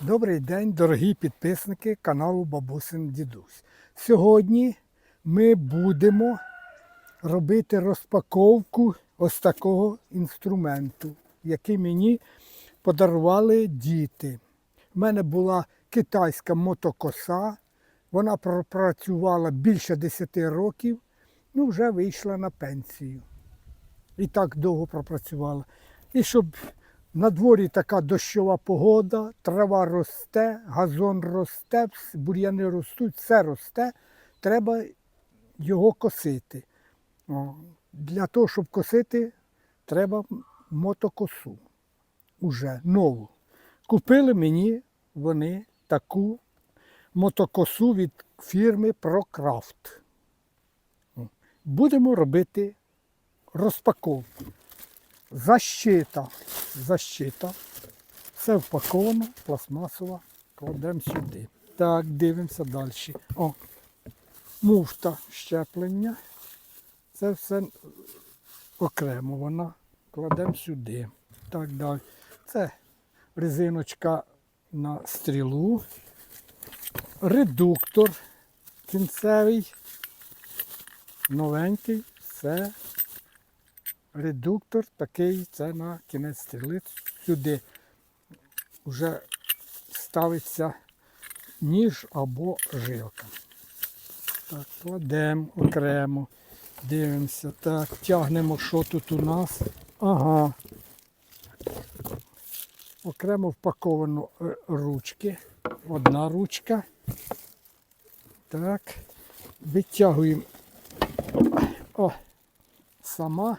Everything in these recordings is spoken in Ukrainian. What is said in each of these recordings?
Добрий день, дорогі підписники каналу Бабусин Дідусь. Сьогодні ми будемо робити розпаковку ось такого інструменту, який мені подарували діти. У мене була китайська мотокоса, вона пропрацювала більше 10 років, ну вже вийшла на пенсію. І так довго пропрацювала. І щоб на дворі така дощова погода, трава росте, газон росте, бур'яни ростуть, все росте, треба його косити. Для того, щоб косити, треба мотокосу. Уже нову. Купили мені вони таку мотокосу від фірми ProCraft. Будемо робити розпаковку. Защита. Защита. Все впаковано, пластмасова. Кладемо сюди. Так, дивимося далі. О, муфта щеплення. Це все окремо вона. Кладемо сюди. Так далі. Це резиночка на стрілу. Редуктор кінцевий. Новенький. Все редуктор такий, це на кінець стріли. Сюди вже ставиться ніж або жилка. Так, кладемо окремо, дивимося. Так, тягнемо, що тут у нас. Ага. Окремо впаковано е, ручки. Одна ручка. Так. Витягуємо. О, сама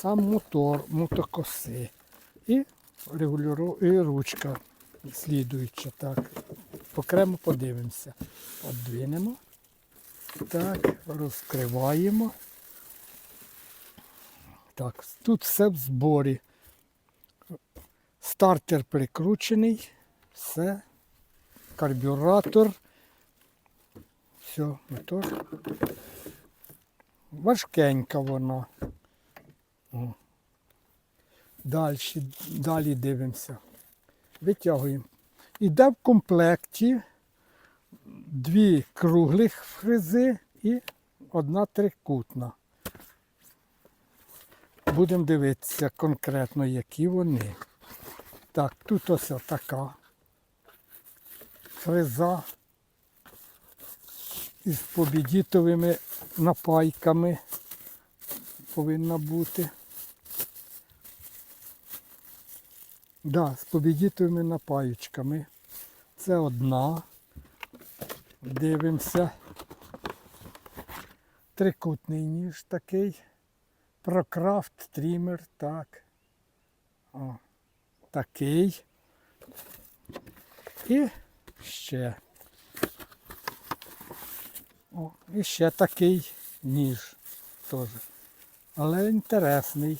сам мотор, мотокоси. І регулюро- і ручка слідуюча. Так. Окремо подивимося. Одвинемо. Так, розкриваємо. Так, тут все в зборі. Стартер прикручений, все, карбюратор. Все, мотор. Важкенька вона. О. Далі, далі дивимося. Витягуємо. Іде в комплекті дві круглих фрези і одна трикутна. Будемо дивитися конкретно, які вони. Так, тут ось така фреза із побідітовими напайками повинна бути. Да, з побідітовими напаючками. Це одна. Дивимося. Трикутний ніж такий. Прокрафт трімер, так. О, такий. І ще. О, і ще такий ніж теж. Але інтересний.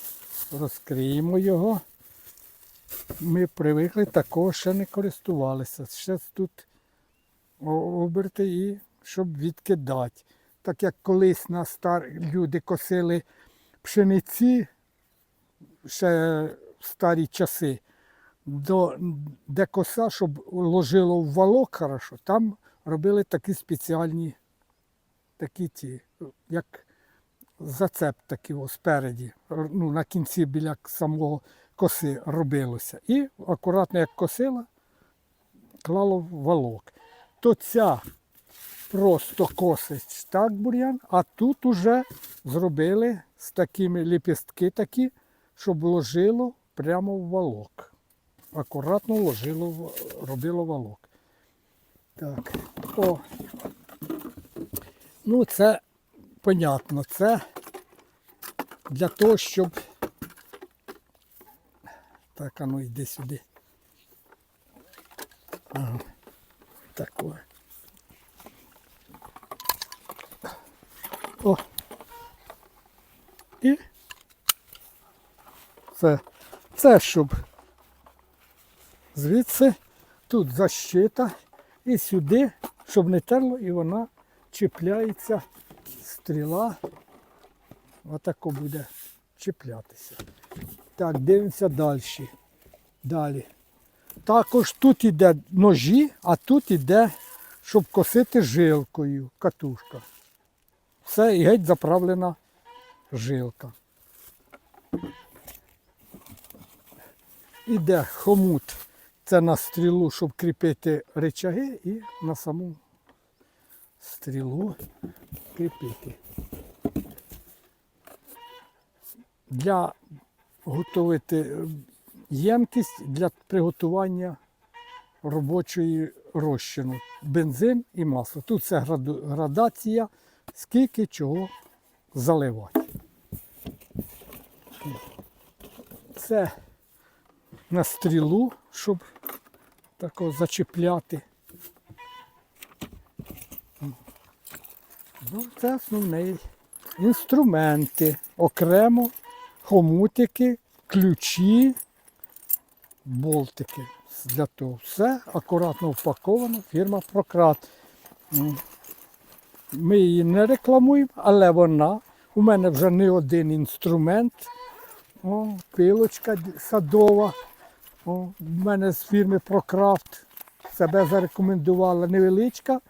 Розкриємо його. Ми привикли такого ще не користувалися. Ще тут оберти і щоб відкидати. Так як колись на стар... люди косили пшениці ще в старі часи, до, де коса, щоб ложило в валок хорошо, там робили такі спеціальні такі ті, як зацеп такий о, спереді, ну, на кінці біля самого коси робилося. І акуратно як косила, клало в валок. То ця просто косить так бур'ян, а тут уже зробили з такими ліпістки такі, щоб ложило прямо в валок. Акуратно ложило, робило валок. Так, о. Ну, це понятно, це для того, щоб. Так, а ну йди сюди. Ага. Так, о. О. І це, це щоб звідси тут защита і сюди, щоб не терло, і вона чіпляється, стріла. Отако буде чіплятися. Так, дивимося далі. Далі. Також тут іде ножі, а тут іде, щоб косити жилкою, катушка. Все, і геть заправлена жилка. Іде хомут. Це на стрілу, щоб кріпити речаги, і на саму стрілу кріпити. Для готувати ємкість для приготування робочої розчину. Бензин і масло. Тут це градація, скільки чого заливати. Це на стрілу, щоб тако зачіпляти. Ну, це основний інструменти, окремо хомутики, ключі, болтики. Для того все акуратно впаковано, фірма Прократ. Ми її не рекламуємо, але вона у мене вже не один інструмент. О, пилочка садова. О, у мене з фірми Прокрафт себе зарекомендувала невеличка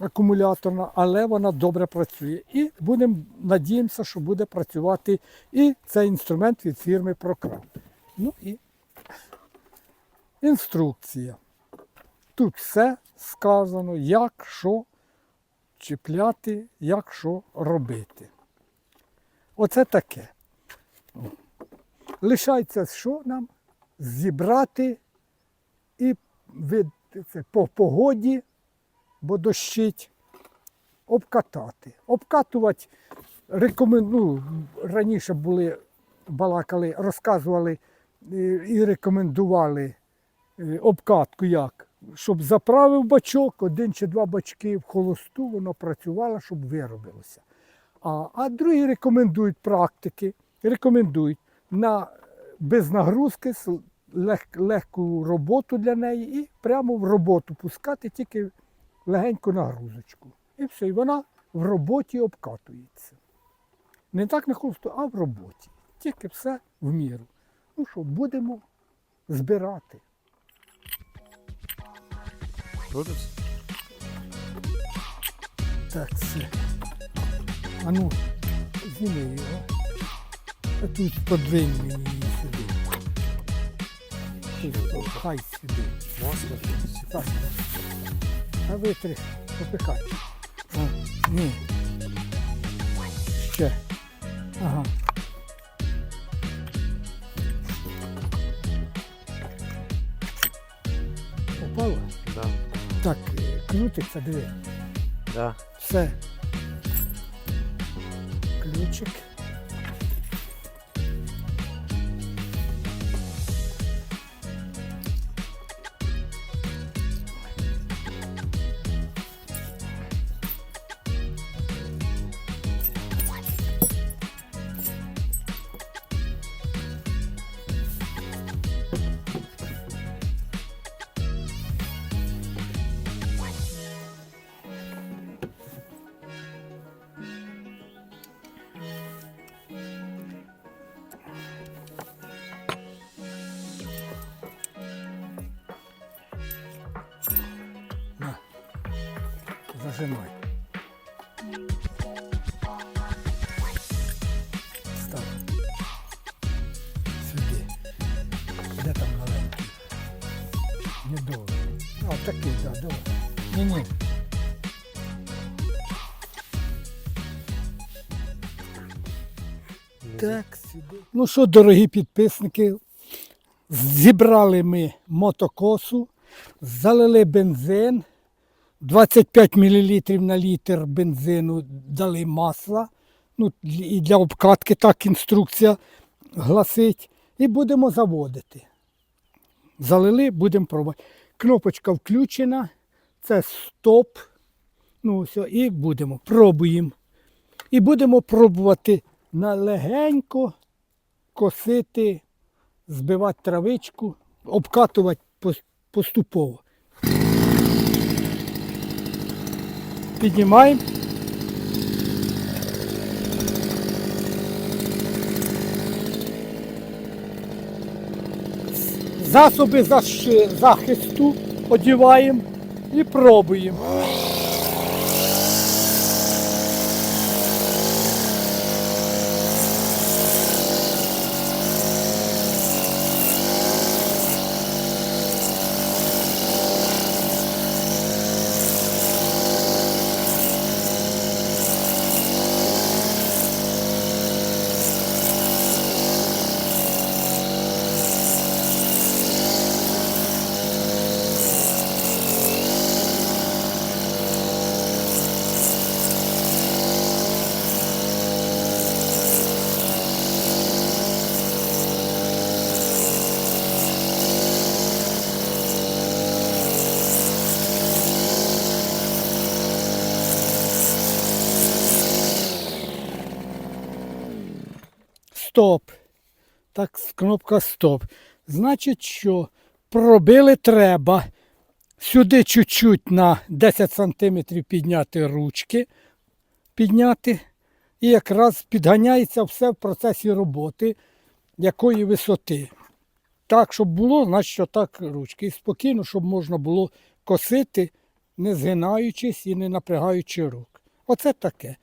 акумуляторна, але вона добре працює. І будемо надіємося, що буде працювати і цей інструмент від фірми Прокрафт. Ну і інструкція. Тут все сказано, як що чіпляти, як що робити. Оце таке. Лишається що нам? Зібрати і від, це, по погоді, бо дощить, обкатати. Обкатувати рекомендую. Раніше були, балакали, розказували е, і рекомендували е, обкатку як. Щоб заправив бачок, один чи два бачки в холосту, воно працювало, щоб виробилося. А, а другі рекомендують практики, рекомендують на без нагрузки лег, легку роботу для неї і прямо в роботу пускати тільки легеньку нагрузочку. І все, і вона в роботі обкатується. Не так на холосту, а в роботі. Тільки все в міру. Ну що, будемо збирати. Так, все. А ну, зніми його. А тут подвинь мені її сюди. Тут, хай сюди. Так. А витри, попихай. О, ні. Ще. Ага. Попало? Да. Так, е, крутиться, диви. Да. Все. Ключик. Зажимай. Став. Сюди. Де там маленький? Недовго. А, такий, так, да, давай. Ні-ні. Так. Ну що, дорогі підписники, зібрали ми мотокосу, залили бензин, 25 мл на літр бензину дали масла. Ну, і для обкатки так інструкція гласить. І будемо заводити. Залили, будемо пробувати. Кнопочка включена, це стоп. Ну, все, і будемо. Пробуємо. І будемо пробувати на легенько косити, збивати травичку, обкатувати поступово. Піднімаємо. засоби захисту одіваємо і пробуємо. Стоп. Так, кнопка стоп. Значить, що пробили треба сюди чуть-чуть на 10 см підняти ручки, підняти, і якраз підганяється все в процесі роботи, якої висоти. Так, щоб було, значить, отак ручки. І спокійно, щоб можна було косити, не згинаючись і не напрягаючи рук. Оце таке.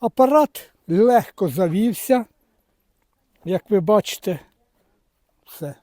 Апарат легко завівся. Як ви бачите, все.